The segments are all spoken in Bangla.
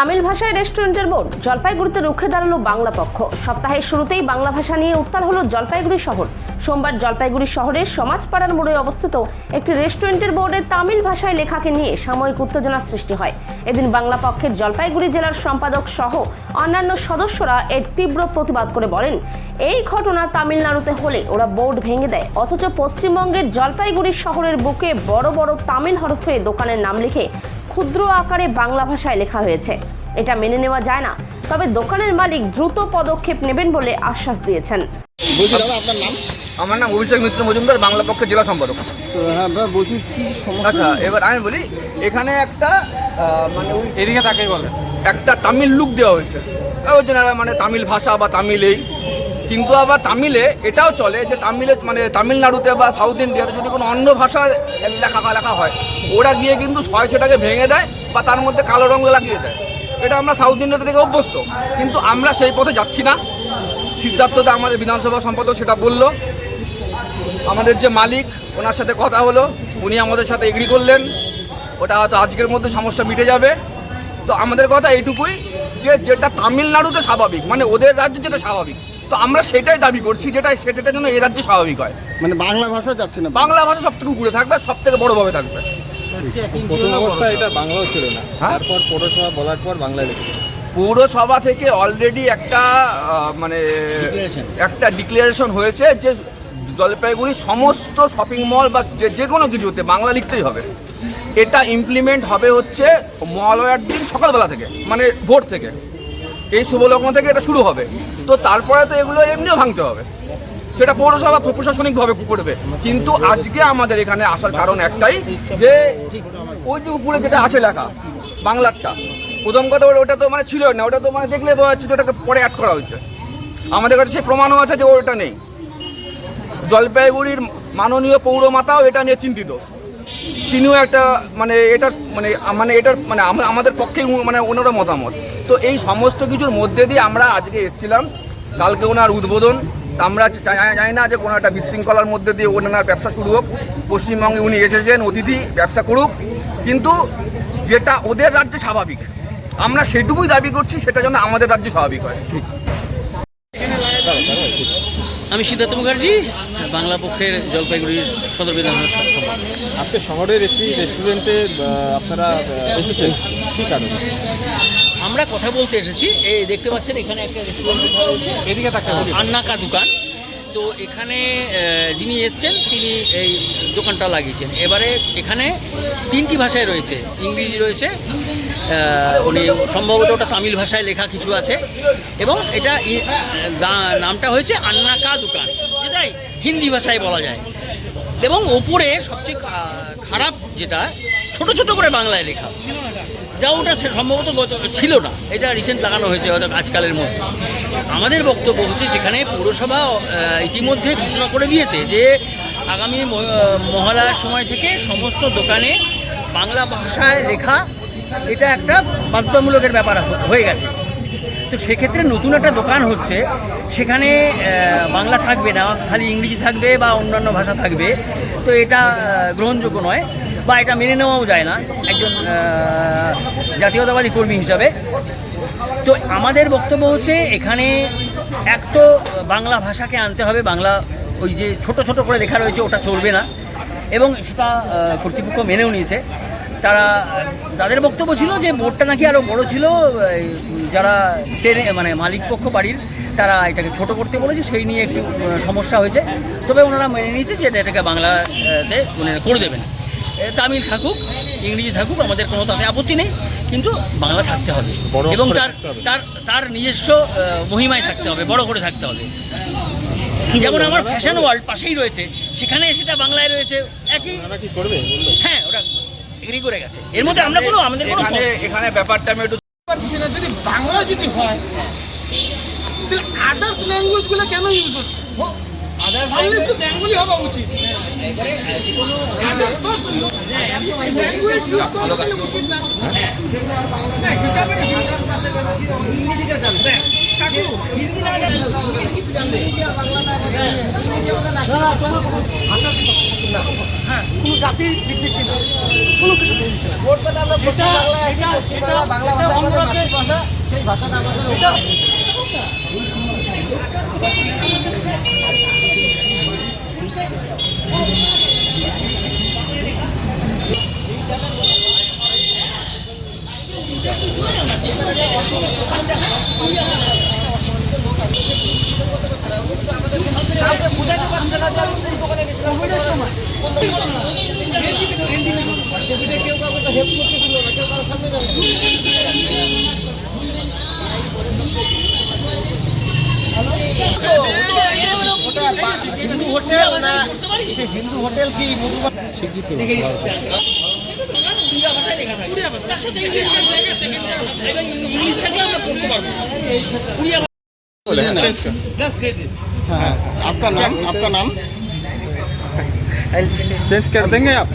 তামিল ভাষায় রেস্টুরেন্টের বোর্ড, জলপাইগুড়িতে রুখে দাঁড়াল বাংলা পক্ষ। সপ্তাহের শুরুতেই বাংলা ভাষা নিয়ে উত্তাল হলো জলপাইগুড়ি শহর। সোমবার জলপাইগুড়ি শহরের সমাজপাড়ার মোড়ে অবস্থিত একটি রেস্টুরেন্টের বোর্ডে তামিল ভাষায় লেখাকে নিয়ে সাময়িক উত্তেজনা সৃষ্টি হয়। এদিন বাংলা পক্ষের জলপাইগুড়ি জেলার সম্পাদক সহ অন্যান্য সদস্যরা এর তীব্র প্রতিবাদ করে বলেন, এই ঘটনা তামিলনাড়ুতে হলে ওরা বোর্ড ভেঙে দেয়। অথচ পশ্চিমবঙ্গের জলপাইগুড়ি শহরের বুকে বড় বড় তামিল হরফে দোকানের নাম লিখে ক্ষুদ্র আকারে বাংলা ভাষায় লেখা হয়েছে। এটা মেনে নেওয়া যায় না। তবে দোকানের মালিক দ্রুত পদক্ষেপ নেবেন বলে আশ্বাস দিয়েছেন। আপনার নাম? আমার নাম অভিষেক মিত্র মজুমদার বাংলা পক্ষের জেলা সম্পাদক। তো হ্যাঁ দাদা বলছি কি সমস্যা? আচ্ছা এবার আমি বলি এখানে একটা মানে ওই এদিকে তাকে বলে একটা তামিল লুক দেওয়া হয়েছে। ওই জন্য মানে তামিল ভাষা বা তামিলেই কিন্তু আবার তামিলে এটাও চলে যে তামিলে মানে তামিলনাড়ুতে বা সাউথ ইন্ডিয়াতে যদি কোনো অন্য ভাষা লেখা লেখা হয়, ওরা গিয়ে কিন্তু ছয় সেটাকে ভেঙে দেয় বা তার মধ্যে কালো রঙ লাগিয়ে দেয়। এটা আমরা সাউথ ইন্ডিয়াতে থেকে অভ্যস্ত। কিন্তু আমরা সেই পথে যাচ্ছি না। সিদ্ধার্থদা আমাদের বিধানসভা সম্পাদক সেটা বলল। আমাদের যে মালিক, ওনার সাথে কথা হলো। উনি আমাদের সাথে এগ্রি করলেন। ওটা হয়তো আজকের মধ্যে সমস্যা মিটে যাবে। তো আমাদের কথা এইটুকুই যে যেটা তামিলনাড়ুতে স্বাভাবিক মানে ওদের রাজ্যে যেটা স্বাভাবিক। তো আমরা সেটাই দাবি করছি যেটা সেটা যেন এই রাজ্যে স্বাভাবিক হয়। মানে বাংলা ভাষা যাচ্ছে না। বাংলা ভাষা সব থেকে উপরে থাকবে সব থেকে বড়োভাবে থাকবে। প্রথম অবস্থায় এটা বাংলাও ছিল না। হ্যাঁ? তারপর পৌরসভা বলার পর বাংলায় লিখেছে পৌরসভা থেকে অলরেডি একটা মানে একটা ডিক্লারেশন হয়েছে যে জলপাইগুড়ি সমস্ত শপিং মল বা যে যে কোনো কিছুতে বাংলা লিখতেই হবে। এটা ইমপ্লিমেন্ট হবে হচ্ছে মহালয়ার দিন সকালবেলা থেকে মানে ভোর থেকে। এই শুভলগ্ন থেকে এটা শুরু হবে। তো তারপরে তো এগুলো এমনিও ভাঙতে হবে। সেটা পৌরসভা প্রশাসনিকভাবে করবে। কিন্তু আজকে আমাদের এখানে আসার কারণ একটাই, যে ওই যে উপরে যেটা আছে লেখা, বাংলারটা প্রথম কথা ওটা- তো মানে ছিল না, ওটা তো মানে দেখলে বোঝা যাচ্ছে ওটাকে পরে অ্যাড করা হয়েছে। আমাদের কাছে সেই প্রমাণও আছে যে ওটা নেই। জলপাইগুড়ির মাননীয় পৌরমাতাও এটা নিয়ে চিন্তিত। তিনিও একটা মানে এটা মানে মানে এটার মানে আম- আমাদের পক্ষে মানে ওনারও মতামত। তো এই সমস্ত কিছুর মধ্যে দিয়ে আমরা আজকে এসেছিলাম। কালকে ওনার উদ্বোধন। আমরা চাই- জানি না যে কোনো একটা বিশৃঙ্খলার মধ্যে দিয়ে ওনার ব্যবসা শুরু হোক। পশ্চিমবঙ্গে উনি এসেছেন অতিথি ব্যবসা করুক। কিন্তু যেটা ওদের রাজ্যে স্বাভাবিক। আমরা সেটুকুই দাবি করছি সেটা যেন আমাদের রাজ্যে স্বাভাবিক হয়। ঠিক। আমি সিদ্ধার্থ মুখার্জি বাংলা পক্ষের জলপাইগুড়ির সদর বিধানসভা। আজকে শহরের একটি রেস্টুরেন্টে আপনারা এসেছেন। কি কারণে? আমরা কথা বলতে এসেছি। এই দেখতে পাচ্ছেন এখানে একটা রেস্টুরেন্ট এদিকে আন্নাকা দোকান। তো এখানে যিনি এসছেন তিনি এই দোকানটা লাগিয়েছেন। এবারে এখানে তিনটি ভাষায় রয়েছে। ইংরেজি রয়েছে উনি সম্ভবত ওটা তামিল ভাষায় লেখা কিছু আছে। এবং এটা ই- দা- নামটা হয়েছে আন্নাকা দোকান যেটাই হিন্দি ভাষায় বলা যায়। এবং ওপরে সবচেয়ে খারাপ যেটা, ছোট ছোট করে বাংলায় লেখা। যা ওটা সম্ভবত ছিল না। এটা রিসেন্ট লাগানো হয়েছে হয়তো আজকালের মধ্যে। আমাদের বক্তব্য হচ্ছে যেখানে পৌরসভা ইতিমধ্যে ঘোষণা করে দিয়েছে যে, আগামী মহালয়ার সময় থেকে সমস্ত দোকানে বাংলা ভাষায় লেখা, এটা একটা বাধ্যতামূলকের ব্যাপার হয়ে গেছে। তো সেক্ষেত্রে নতুন একটা দোকান হচ্ছে। সেখানে বাংলা থাকবে না, খালি ইংরেজি থাকবে বা অন্যান্য ভাষা থাকবে। তো এটা গ্রহণযোগ্য নয় বা এটা মেনে নেওয়াও যায় না একজন জাতীয়তাবাদী কর্মী হিসাবে। তো আমাদের বক্তব্য হচ্ছে, এখানে এক তো বাংলা ভাষাকে আনতে হবে, বাংলা ওই যে ছোট ছোট করে লেখা রয়েছে, ওটা চলবে না। এবং সেটা কর্তৃপক্ষ মেনেও নিয়েছে। তারা, তাদের বক্তব্য ছিল যে, বোর্ডটা নাকি আরও বড় ছিল যারা ট্রেনে মানে মালিক পক্ষ বাড়ির তারা এটাকে ছোট করতে বলেছে সেই নিয়ে একটু সমস্যা হয়েছে। তবে ওনারা মেনে নিয়েছে যে এটাকে বাংলাতে ওনারা করে দেবেন। তামিল থাকুক ইংরেজি থাকুক আমাদের কোনো তাতে আপত্তি নেই কিন্তু বাংলা থাকতে হবে। বড় এবং তার তার তার নিজস্ব মহিমায় থাকতে হবে বড় করে থাকতে হবে। যেমন আমার ফ্যাশন ওয়ার্ল্ড পাশেই রয়েছে সেখানে সেটা বাংলায় রয়েছে একই করবে? হ্যাঁ ওটা এগ্রি করে গেছে। এর মধ্যে আমরা কোনো আমাদের এখানে এখানে ব্যাপারটা আমি একটু না যদি বাংলা যদি হয় তাহলে আদার্স ল্যাঙ্গুয়েজগুলো কেন ইউজ হচ্ছে? বেঙ্গলি হওয়া উচিত। হিসাবে। হ্যাঁ কোনো জাতির কোনো কিছু বিদ্বেষী না সেই ভাষাটা আমাদের Yeah. হিন্দু হোটেল না হিন্দু হোটেল কি ইংলিশ থাকলে আমরা পড়তে পারব हाँ। हाँ, हाँ। आपका नाम? आपका नाम? चेंज कर देंगे आप?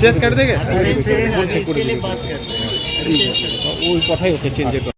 चेंज कर देंगे? इसके लिए बात कर रहे हैं। वो कथा ही चेंज